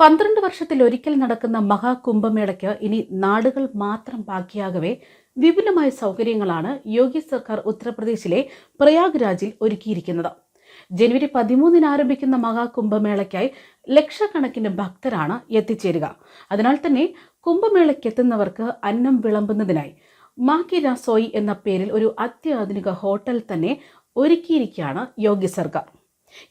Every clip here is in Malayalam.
പന്ത്രണ്ട് വർഷത്തിൽ ഒരിക്കൽ നടക്കുന്ന മഹാകുംഭമേളയ്ക്ക് ഇനി നാടുകൾ മാത്രം ബാക്കിയാകവേ വിപുലമായ സൗകര്യങ്ങളാണ് യോഗി സർക്കാർ ഉത്തർപ്രദേശിലെ പ്രയാഗ് രാജിൽ ഒരുക്കിയിരിക്കുന്നത്. ജനുവരി പതിമൂന്നിന് ആരംഭിക്കുന്ന മഹാകുംഭമേളയ്ക്കായി ലക്ഷക്കണക്കിന് ഭക്തരാണ് എത്തിച്ചേരുക. അതിനാൽ തന്നെ കുംഭമേളയ്ക്ക് എത്തുന്നവർക്ക് അന്നം വിളമ്പുന്നതിനായി മാക്കി രാസോയി എന്ന പേരിൽ ഒരു അത്യാധുനിക ഹോട്ടൽ തന്നെ ഒരുക്കിയിരിക്കുകയാണ് യോഗി സർക്കാർ.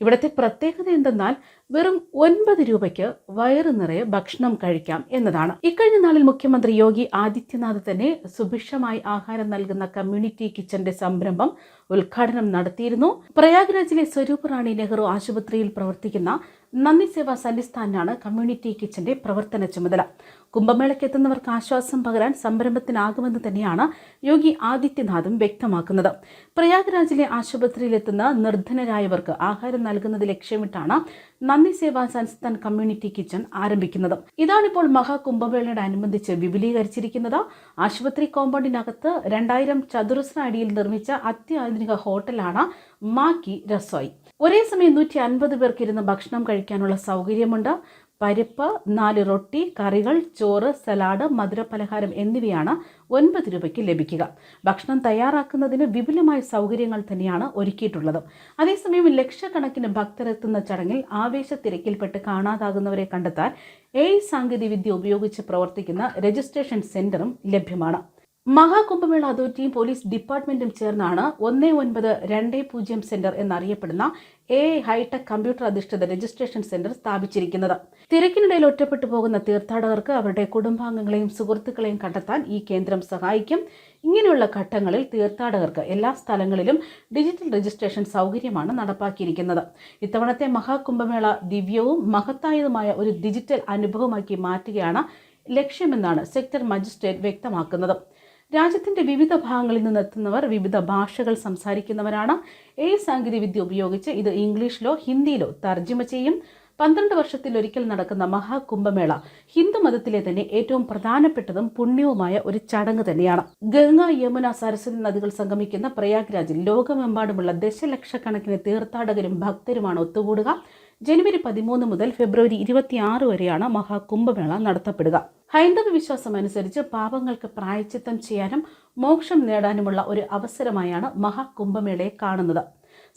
ഇവിടുത്തെ പ്രത്യേകത എന്തെന്നാൽ വെറും ഒൻപത് രൂപയ്ക്ക് വയറു നിറയെ ഭക്ഷണം കഴിക്കാം എന്നതാണ്. ഇക്കഴിഞ്ഞ നാളിൽ മുഖ്യമന്ത്രി യോഗി ആദിത്യനാഥ് തന്നെ സുഭിക്ഷമായി ആഹാരം നൽകുന്ന കമ്മ്യൂണിറ്റി കിച്ചന്റെ സംരംഭം ഉദ്ഘാടനം നടത്തിയിരുന്നു. പ്രയാഗ്രാജിലെ സ്വരൂപ് റാണി നെഹ്റു ആശുപത്രിയിൽ പ്രവർത്തിക്കുന്ന നന്ദി സേവാ സന്നിസ്ഥാനാണ് കമ്മ്യൂണിറ്റി കിച്ചന്റെ പ്രവർത്തന ചുമതല. കുംഭമേളയ്ക്ക് എത്തുന്നവർക്ക് ആശ്വാസം പകരാൻ സംരംഭത്തിനാകുമെന്ന് തന്നെയാണ് യോഗി ആദിത്യനാഥും വ്യക്തമാക്കുന്നത്. പ്രയാഗ്രാജിലെ ആശുപത്രിയിലെത്തുന്ന നിർധനരായവർക്ക് ആഹാരം നൽകുന്നത് ലക്ഷ്യമിട്ടാണ് നന്ദി സേവാ സൻസ്ഥാൻ കമ്മ്യൂണിറ്റി കിച്ചൺ ആരംഭിക്കുന്നത്. ഇതാണിപ്പോൾ മഹാകുംഭമേളയുടെ അനുബന്ധിച്ച് വിപുലീകരിച്ചിരിക്കുന്നത്. ആശുപത്രി കോമ്പൗണ്ടിനകത്ത് രണ്ടായിരം ചതുരശ്ര അടിയിൽ നിർമ്മിച്ച അത്യാധുനിക ഹോട്ടലാണ് മാക്കി രസോയ്. ഒരേ സമയം നൂറ്റി അൻപത് പേർക്ക് ഇരുന്ന് ഭക്ഷണം കഴിക്കാനുള്ള സൗകര്യമുണ്ട്. പരിപ്പ് നാല് റൊട്ടി കറികൾ ചോറ് സലാഡ് മധുരപലഹാരം എന്നിവയാണ് ഒൻപത് രൂപയ്ക്ക് ലഭിക്കുക. ഭക്ഷണം തയ്യാറാക്കുന്നതിന് വിപുലമായ സൗകര്യങ്ങൾ തന്നെയാണ് ഒരുക്കിയിട്ടുള്ളത്. അതേസമയം ലക്ഷക്കണക്കിന് ഭക്തരെത്തുന്ന ചടങ്ങിൽ ആവേശത്തിരക്കിൽപ്പെട്ട് കാണാതാകുന്നവരെ കണ്ടെത്താൻ എ സാങ്കേതികവിദ്യ ഉപയോഗിച്ച് പ്രവർത്തിക്കുന്ന രജിസ്ട്രേഷൻ സെന്ററും ലഭ്യമാണ്. മഹാകുംഭമേള അതോറിറ്റിയും പോലീസ് ഡിപ്പാർട്ട്മെന്റും ചേർന്നാണ് ഒന്ന് ഒൻപത് രണ്ട് പൂജ്യം സെന്റർ എന്നറിയപ്പെടുന്ന എ ഹൈടെക് കമ്പ്യൂട്ടർ അധിഷ്ഠിത രജിസ്ട്രേഷൻ സെന്റർ സ്ഥാപിച്ചിരിക്കുന്നത്. തിരക്കിനിടയിൽ ഒറ്റപ്പെട്ടു പോകുന്ന തീർത്ഥാടകർക്ക് അവരുടെ കുടുംബാംഗങ്ങളെയും സുഹൃത്തുക്കളെയും കണ്ടെത്താൻ ഈ കേന്ദ്രം സഹായിക്കും. ഇങ്ങനെയുള്ള ഘട്ടങ്ങളിൽ തീർത്ഥാടകർക്ക് എല്ലാ സ്ഥലങ്ങളിലും ഡിജിറ്റൽ രജിസ്ട്രേഷൻ സൗകര്യമാണ് നടപ്പാക്കിയിരിക്കുന്നത്. ഇത്തവണത്തെ മഹാകുംഭമേള ദിവ്യവും മഹത്തായതുമായ ഒരു ഡിജിറ്റൽ അനുഭവമാക്കി മാറ്റുകയാണ് ലക്ഷ്യമെന്നാണ് സെക്ടർ മജിസ്ട്രേറ്റ് വ്യക്തമാക്കുന്നത്. രാജ്യത്തിന്റെ വിവിധ ഭാഗങ്ങളിൽ നിന്നെത്തുന്നവർ വിവിധ ഭാഷകൾ സംസാരിക്കുന്നവരാണ്. ഏ സാങ്കേതികവിദ്യ ഉപയോഗിച്ച് ഇത് ഇംഗ്ലീഷിലോ ഹിന്ദിയിലോ തർജമ ചെയ്യും. പന്ത്രണ്ട് വർഷത്തിൽ ഒരിക്കൽ നടക്കുന്ന മഹാകുംഭമേള ഹിന്ദു മതത്തിലെ തന്നെ ഏറ്റവും പ്രധാനപ്പെട്ടതും പുണ്യവുമായ ഒരു ചടങ്ങ് തന്നെയാണ്. ഗംഗ യമുന സരസ്വതി നദികൾ സംഗമിക്കുന്ന പ്രയാഗ്രാജിൽ ലോകമെമ്പാടുമുള്ള ദശലക്ഷക്കണക്കിന് തീർത്ഥാടകരും ഭക്തരുമാണ് ഒത്തുകൂടുക. ജനുവരി പതിമൂന്ന് മുതൽ ഫെബ്രുവരി ഇരുപത്തിയാറ് വരെയാണ് മഹാകുംഭമേള നടത്തപ്പെടുക. ഹൈന്ദവ വിശ്വാസം അനുസരിച്ച് പാപങ്ങൾക്ക് പ്രായച്ചിത്തം ചെയ്യാനും മോക്ഷം നേടാനുമുള്ള ഒരു അവസരമായാണ് മഹാകുംഭമേളയെ കാണുന്നത്.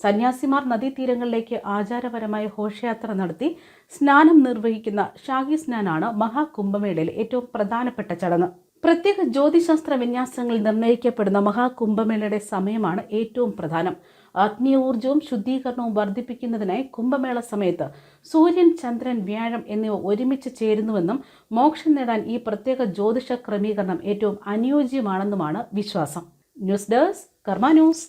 സന്യാസിമാർ നദീതീരങ്ങളിലേക്ക് ആചാരപരമായ ഘോഷയാത്ര നടത്തി സ്നാനം നിർവഹിക്കുന്ന ഷാഹി സ്നാനാണ് മഹാകുംഭമേളയിൽ ഏറ്റവും പ്രധാനപ്പെട്ട ചടങ്ങ്. പ്രത്യേക ജ്യോതിശാസ്ത്ര വിന്യാസങ്ങളിൽ നിർണയിക്കപ്പെടുന്ന മഹാകുംഭമേളയുടെ സമയമാണ് ഏറ്റവും പ്രധാനം. ആത്മീയ ഊർജവും ശുദ്ധീകരണവും വർദ്ധിപ്പിക്കുന്നതിനായി കുംഭമേള സമയത്ത് സൂര്യൻ ചന്ദ്രൻ വ്യാഴം എന്നിവ ഒരുമിച്ച് ചേരുന്നുവെന്നും മോക്ഷം നേടാൻ ഈ പ്രത്യേക ജ്യോതിഷ ക്രമീകരണം ഏറ്റവും അനുയോജ്യമാണെന്നുമാണ് വിശ്വാസം. News desk Karma news.